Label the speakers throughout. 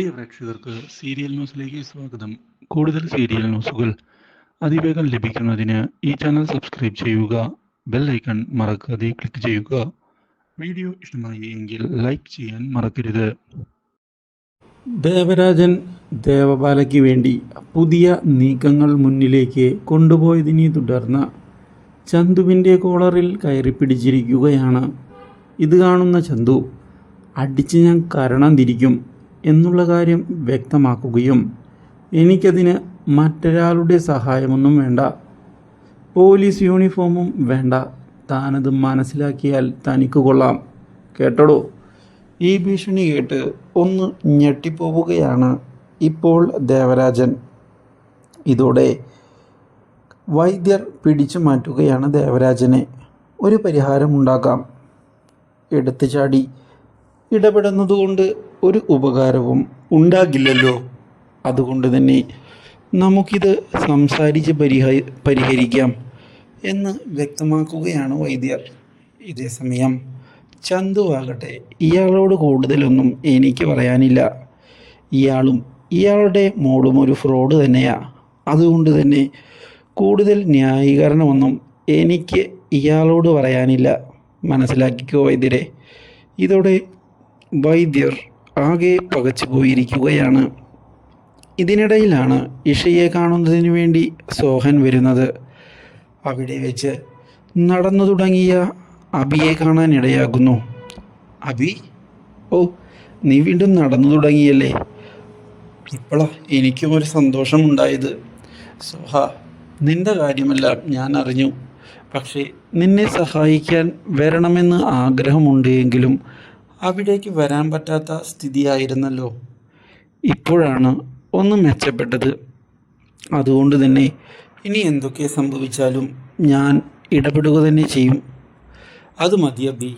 Speaker 1: പ്രിയ പ്രേക്ഷകർക്ക് സീരിയൽ ന്യൂസിലേക്ക് സ്വാഗതം. കൂടുതൽ സീരിയൽ ന്യൂസുകൾ അതിവേഗം ലഭിക്കുന്നതിന് ഈ ചാനൽ സബ്സ്ക്രൈബ് ചെയ്യുക ബെൽ ഐക്കൺ മറക്കാതെ ക്ലിക്ക് ചെയ്യുക. വീഡിയോ ഇഷ്ടമായി എങ്കിൽ ലൈക്ക് ചെയ്യാൻ മറക്കരുത്.
Speaker 2: ദേവരാജൻ ദേവപാലയ്ക്ക് വേണ്ടി പുതിയ നീക്കങ്ങൾ മുന്നിലേക്ക് കൊണ്ടുപോയതിനെ തുടർന്ന് ചന്തുവിന്റെ കോളറിൽ കയറി പിടിച്ചിരിക്കുകയാണ്. ഇത് കാണുന്ന ചന്തു അടിച്ച് ഞാൻ കരണം തിരിക്കും. എന്നുള്ള കാര്യം വ്യക്തമാക്കുകയും എനിക്കതിന് മറ്റൊരാളുടെ സഹായമൊന്നും വേണ്ട. പോലീസ് യൂണിഫോമും വേണ്ട. താനത് മനസ്സിലാക്കിയാൽ തനിക്ക് കൊള്ളാം. കേട്ടടോ? ഈ ഭീഷണി കേട്ട് ഒന്ന് ഞെട്ടിപ്പോവുകയാണ് ഇപ്പോൾ ദേവരാജൻ. ഇതോടെ വൈദ്യർ പിടിച്ചു മാറ്റുകയാണ് ദേവരാജനെ. ഒരു പരിഹാരമുണ്ടാക്കാം. എടുത്തു ചാടി ഇടപെടുന്നതുകൊണ്ട് ഒരു ഉപകാരവും ഉണ്ടാകില്ലല്ലോ. അതുകൊണ്ട് തന്നെ നമുക്കിത് സംസാരിച്ച് പരിഹ പരിഹരിക്കാം എന്ന് വ്യക്തമാക്കുകയാണ് വൈദ്യർ. ഇതേസമയം ചന്തു ആകട്ടെ ഇയാളോട് കൂടുതലൊന്നും എനിക്ക് പറയാനില്ല. ഇയാളും ഇയാളുടെ മോളും ഒരു ഫ്രോഡ് തന്നെയാണ് അതുകൊണ്ട് തന്നെ കൂടുതൽ ന്യായീകരണമൊന്നും എനിക്ക് ഇയാളോട് പറയാനില്ല. മനസ്സിലാക്കിക്കോ വൈദ്യരെ ഇതോടെ വൈദ്യർ ആകെ പകച്ചു പോയിരിക്കുകയാണ്. ഇതിനിടയിലാണ് ഇഷയെ കാണുന്നതിന് വേണ്ടി സോഹൻ വരുന്നത്. അവിടെ വെച്ച് നടന്നു തുടങ്ങിയ അബിയെ കാണാൻ ഇടയാകുന്നു. അബി ഓ നീ വീണ്ടും നടന്നു തുടങ്ങിയല്ലേ? ഇപ്പോഴാ എനിക്കും ഒരു സന്തോഷമുണ്ടായത്. സോഹ നിന്റെ കാര്യമെല്ലാം ഞാൻ അറിഞ്ഞു. പക്ഷേ നിന്നെ സഹായിക്കാൻ വരണമെന്ന് ആഗ്രഹമുണ്ട് എങ്കിലും അവിടേക്ക് വരാൻ പറ്റാത്ത സ്ഥിതിയായിരുന്നല്ലോ. ഇപ്പോഴാണ് ഒന്ന് മെച്ചപ്പെട്ടത്. അതുകൊണ്ട് തന്നെ ഇനി എന്തൊക്കെ സംഭവിച്ചാലും ഞാൻ ഇടപെടുക തന്നെ ചെയ്യും. അത് മതി അബി?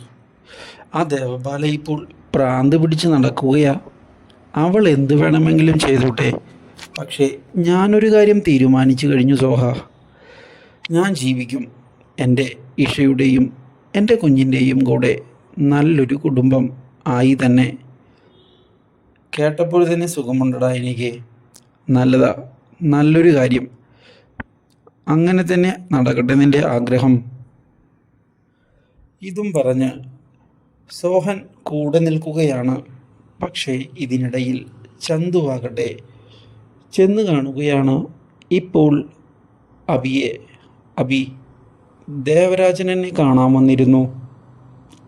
Speaker 2: ആ ദേവബാല ഇപ്പോൾ പ്രാന്ത് പിടിച്ച് നടക്കുകയാ. അവൾ എന്ത് വേണമെങ്കിലും ചെയ്തോട്ടെ. പക്ഷേ ഞാനൊരു കാര്യം തീരുമാനിച്ചു കഴിഞ്ഞു സോഹ. ഞാൻ ജീവിക്കും. എന്റെ ഇഷയുടെയും എന്റെ കുഞ്ഞിന്റെയും കൂടെ നല്ലൊരു കുടുംബം ആയി തന്നെ കേട്ടപ്പോൾ തന്നെ സുഖമുണ്ടടാ എനിക്ക്. നല്ലതാ നല്ലൊരു കാര്യം. അങ്ങനെ തന്നെ നടക്കട്ടെ നിന്റെ ആഗ്രഹം. ഇതും പറഞ്ഞ് സോഹൻ കൂടെ നിൽക്കുകയാണ്. പക്ഷേ ഇതിനിടയിൽ ചന്തുവാകട്ടെ ചെന്ന് കാണുകയാണ്. ഇപ്പോൾ അബിയെ അബി ദേവരാജനെന്നെ കാണാൻ വന്നിരുന്നു.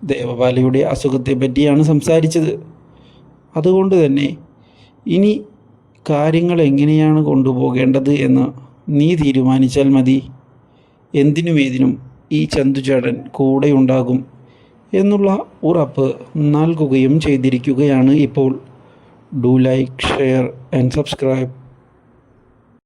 Speaker 2: ദേവബാലയുടെ അസുഖത്തെ പറ്റിയാണ് സംസാരിച്ചത്. അതുകൊണ്ട് തന്നെ ഇനി കാര്യങ്ങൾ എങ്ങനെയാണ് കൊണ്ടുപോകേണ്ടത് എന്ന് നീ തീരുമാനിച്ചാൽ മതി. എന്തിനും ഏതിനും ഈ ചന്തുചേടൻ കൂടെയുണ്ടാകും എന്നുള്ള ഉറപ്പ് നൽകുകയും ചെയ്തിരിക്കുകയാണ് ഇപ്പോൾ. Do like share and subscribe.